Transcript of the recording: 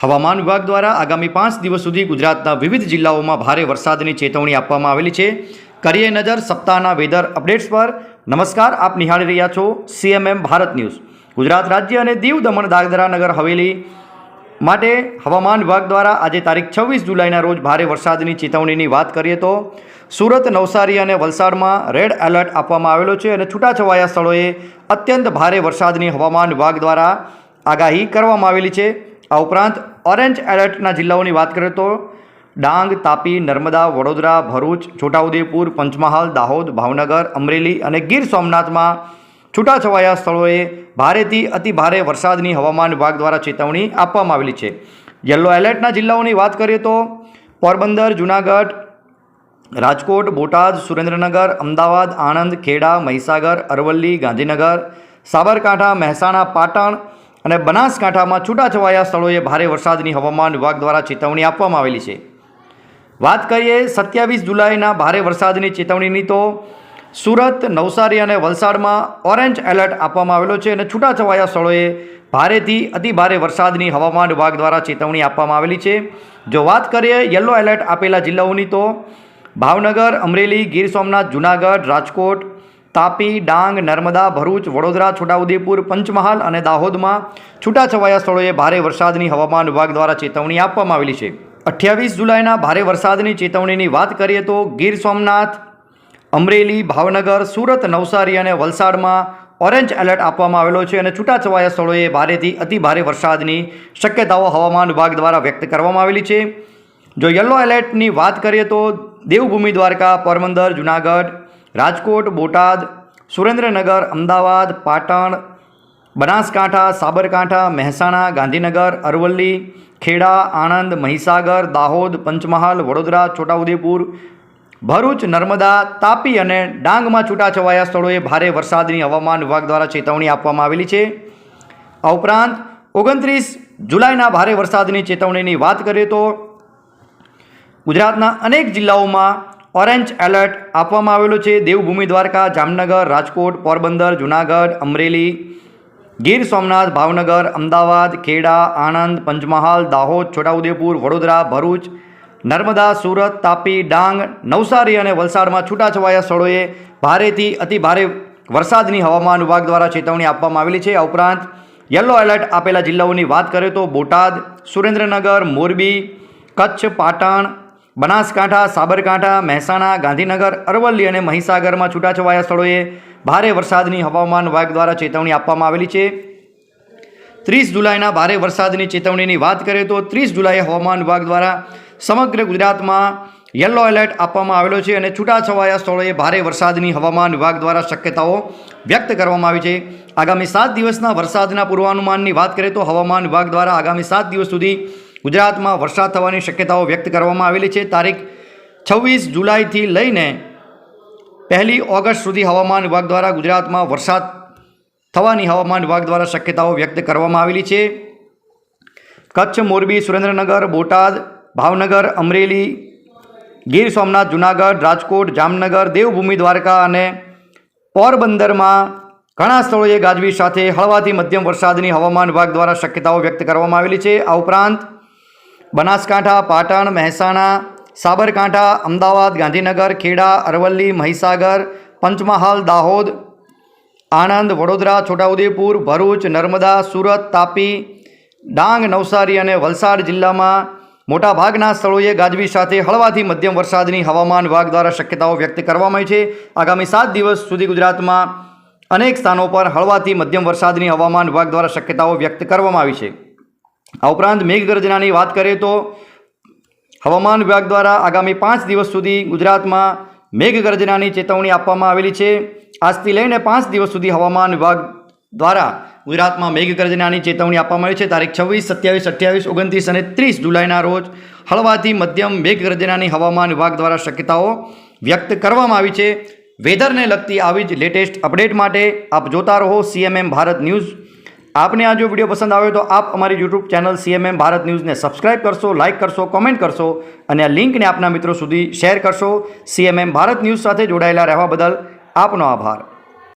હવામાન વિભાગ દ્વારા આગામી પાંચ દિવસ સુધી ગુજરાતના વિવિધ જિલ્લાઓમાં ભારે વરસાદની ચેતવણી આપવામાં આવેલી છે. કરીએ નજર સપ્તાહના વેધર અપડેટ્સ પર. નમસ્કાર, આપ નિહાળી રહ્યા છો સીએમએમ ભારત ન્યૂઝ. ગુજરાત રાજ્ય અને દીવ દમણ દાદરા નગર હવેલી માટે હવામાન વિભાગ દ્વારા આજે તારીખ છવ્વીસ જુલાઈના રોજ ભારે વરસાદની ચેતવણીની વાત કરીએ તો સુરત, નવસારી અને વલસાડમાં રેડ એલર્ટ આપવામાં આવેલો છે અને છૂટાછવાયા સ્થળોએ અત્યંત ભારે વરસાદની હવામાન વિભાગ દ્વારા આગાહી કરવામાં આવેલી છે. આ ઉપરાંત ઓરેન્જ એલર્ટના જિલ્લાઓની વાત કરીએ તો ડાંગ, તાપી, નર્મદા, વડોદરા, ભરૂચ, છોટાઉદેપુર, પંચમહાલ, દાહોદ, ભાવનગર, અમરેલી અને ગીર સોમનાથમાં છૂટાછવાયા સ્થળોએ ભારેથી અતિ ભારે વરસાદની હવામાન વિભાગ દ્વારા ચેતવણી આપવામાં આવેલી છે. યલો એલર્ટના જિલ્લાઓની વાત કરીએ તો પોરબંદર, જૂનાગઢ, રાજકોટ, બોટાદ, સુરેન્દ્રનગર, અમદાવાદ, આણંદ, ખેડા, મહીસાગર, અરવલ્લી, ગાંધીનગર, સાબરકાંઠા, મહેસાણા, પાટણ અને બનાસકાંઠામાં છૂટાછવાયા સ્થળોએ ભારે વરસાદની હવામાન વિભાગ દ્વારા ચેતવણી આપવામાં આવેલી છે. વાત કરીએ સત્યાવીસ જુલાઈના ભારે વરસાદની ચેતવણીની તો સુરત, નવસારી અને વલસાડમાં ઓરેન્જ એલર્ટ આપવામાં આવેલો છે અને છૂટાછવાયા સ્થળોએ ભારેથી અતિ ભારે વરસાદની હવામાન વિભાગ દ્વારા ચેતવણી આપવામાં આવેલી છે. જો વાત કરીએ યલો એલર્ટ આપેલા જિલ્લાઓની તો ભાવનગર, અમરેલી, ગીર સોમનાથ, જૂનાગઢ, રાજકોટ તાપી, ડાંગ, નર્મદા, ભરૂચ, વડોદરા, છોટાઉદેપુર, પંચમહાલ અને દાહોદમાં છૂટાછવાયા સ્થળોએ ભારે વરસાદની હવામાન વિભાગ દ્વારા ચેતવણી આપવામાં આવેલી છે. અઠ્યાવીસ જુલાઈના ભારે વરસાદની ચેતવણીની વાત કરીએ તો ગીર સોમનાથ, અમરેલી, ભાવનગર, સુરત, નવસારી અને વલસાડમાં ઓરેન્જ એલર્ટ આપવામાં આવેલો છે અને છૂટાછવાયા સ્થળોએ ભારેથી અતિ ભારે વરસાદની શક્યતાઓ હવામાન વિભાગ દ્વારા વ્યક્ત કરવામાં આવેલી છે. જો યલો એલર્ટની વાત કરીએ તો દેવભૂમિ દ્વારકા, પોરબંદર, જુનાગઢ રાજકોટ, બોટાદ, સુરેન્દ્રનગર, અમદાવાદ, પાટણ, બનાસકાંઠા, સાબરકાંઠા, મહેસાણા, ગાંધીનગર, અરવલ્લી, ખેડા, આણંદ, મહીસાગર, દાહોદ, પંચમહાલ, વડોદરા, છોટાઉદેપુર, ભરૂચ, નર્મદા, તાપી અને ડાંગમાં છૂટાછવાયા સ્થળોએ ભારે વરસાદની હવામાન વિભાગ દ્વારા ચેતવણી આપવામાં આવેલી છે. આ ઉપરાંત, ઓગણત્રીસ જુલાઈના ભારે વરસાદની ચેતવણીની વાત કરીએ તો ગુજરાતના અનેક જિલ્લાઓમાં ઓરેન્જ એલર્ટ આપવામાં આવેલું છે. દેવભૂમિ દ્વારકા, જામનગર, રાજકોટ, પોરબંદર, જૂનાગઢ, અમરેલી, ગીર સોમનાથ, ભાવનગર, અમદાવાદ, ખેડા, આણંદ, પંચમહાલ, દાહોદ, છોટાઉદેપુર, વડોદરા, ભરૂચ, નર્મદા, સુરત, તાપી, ડાંગ, નવસારી અને વલસાડમાં છૂટાછવાયા સ્થળોએ ભારેથી અતિ ભારે વરસાદની હવામાન વિભાગ દ્વારા ચેતવણી આપવામાં આવેલી છે. આ ઉપરાંત યલો એલર્ટ આપેલા જિલ્લાઓની વાત કરીએ તો બોટાદ, સુરેન્દ્રનગર, મોરબી, કચ્છ, પાટણ બનાસકાંઠા, સાબરકાંઠા, મહેસાણા, ગાંધીનગર, અરવલ્લી અને મહીસાગરમાં છૂટાછવાયા સ્થળોએ ભારે વરસાદની હવામાન વિભાગ દ્વારા ચેતવણી આપવામાં આવેલી છે. ત્રીસ જુલાઈના ભારે વરસાદની ચેતવણીની વાત કરીએ તો ત્રીસ જુલાઈએ હવામાન વિભાગ દ્વારા સમગ્ર ગુજરાતમાં યલો એલર્ટ આપવામાં આવેલો છે અને છૂટાછવાયા સ્થળોએ ભારે વરસાદની હવામાન વિભાગ દ્વારા શક્યતાઓ વ્યક્ત કરવામાં આવી છે. આગામી સાત દિવસના વરસાદના પૂર્વાનુમાનની વાત કરીએ તો હવામાન વિભાગ દ્વારા આગામી સાત દિવસ સુધી ગુજરાતમાં વરસાદ થવાની શક્યતાઓ વ્યક્ત કરવામાં આવેલી છે. તારીખ છવ્વીસ જુલાઈથી લઈને પહેલી ઓગસ્ટ સુધી હવામાન વિભાગ દ્વારા ગુજરાતમાં વરસાદ થવાની હવામાન વિભાગ દ્વારા શક્યતાઓ વ્યક્ત કરવામાં આવેલી છે. કચ્છ, મોરબી, સુરેન્દ્રનગર, બોટાદ, ભાવનગર, અમરેલી, ગીર સોમનાથ, જુનાગઢ, રાજકોટ, જામનગર, દેવભૂમિ, દ્વારકા અને પોરબંદરમાં ઘણા સ્થળોએ ગાજવીજ સાથે હળવાથી મધ્યમ વરસાદની હવામાન વિભાગ દ્વારા શક્યતાઓ વ્યક્ત કરવામાં આવેલી છે. આ ઉપરાંત બનાસકાંઠા, પાટણ, મહેસાણા, સાબરકાંઠા, અમદાવાદ, ગાંધીનગર, ખેડા, અરવલ્લી, મહીસાગર, પંચમહાલ, દાહોદ, આણંદ, વડોદરા, છોટાઉદેપુર, ભરૂચ, નર્મદા, સુરત, તાપી, ડાંગ, નવસારી અને વલસાડ જિલ્લામાં મોટાભાગના સ્થળોએ ગાજવી સાથે હળવાથી મધ્યમ વરસાદની હવામાન વિભાગ દ્વારા શક્યતાઓ વ્યક્ત કરવામાં આવી છે. આગામી સાત દિવસ સુધી ગુજરાતમાં અનેક સ્થાનો પર હળવાથી મધ્યમ વરસાદની હવામાન વિભાગ દ્વારા શક્યતાઓ વ્યક્ત કરવામાં આવી છે. આ ઉપરાંત મેઘગર્જનાની વાત કરીએ તો હવામાન વિભાગ દ્વારા આગામી પાંચ દિવસ સુધી ગુજરાતમાં મેઘગર્જનાની ચેતવણી આપવામાં આવેલી છે. આજથી લઈને પાંચ દિવસ સુધી હવામાન વિભાગ દ્વારા ગુજરાતમાં મેઘગર્જનાની ચેતવણી આપવામાં આવી છે. તારીખ છવ્વીસ, સત્યાવીસ, અઠ્યાવીસ, ઓગણત્રીસ અને ત્રીસ જુલાઈના રોજ હળવાથી મધ્યમ મેઘગર્જનાની હવામાન વિભાગ દ્વારા શક્યતાઓ વ્યક્ત કરવામાં આવી છે. વેધરને લગતી આવી જ લેટેસ્ટ અપડેટ માટે આપ જોતા રહો. સીએમએમ ભારત ન્યૂઝ આપને આ જો વીડિયો પસંદ આવ્યો તો આપ અમારી યુટ્યુબ ચેનલ સીએમએમ ભારત ન્યૂઝને સબસ્ક્રાઇબ કરશો લાઇક કરશો કોમેન્ટ કરશો અને આ લિંકને આપના મિત્રો સુધી શેર કરશો. સીએમએમ ભારત ન્યૂઝ સાથે જોડાયેલા રહેવા બદલ આપનો આભાર.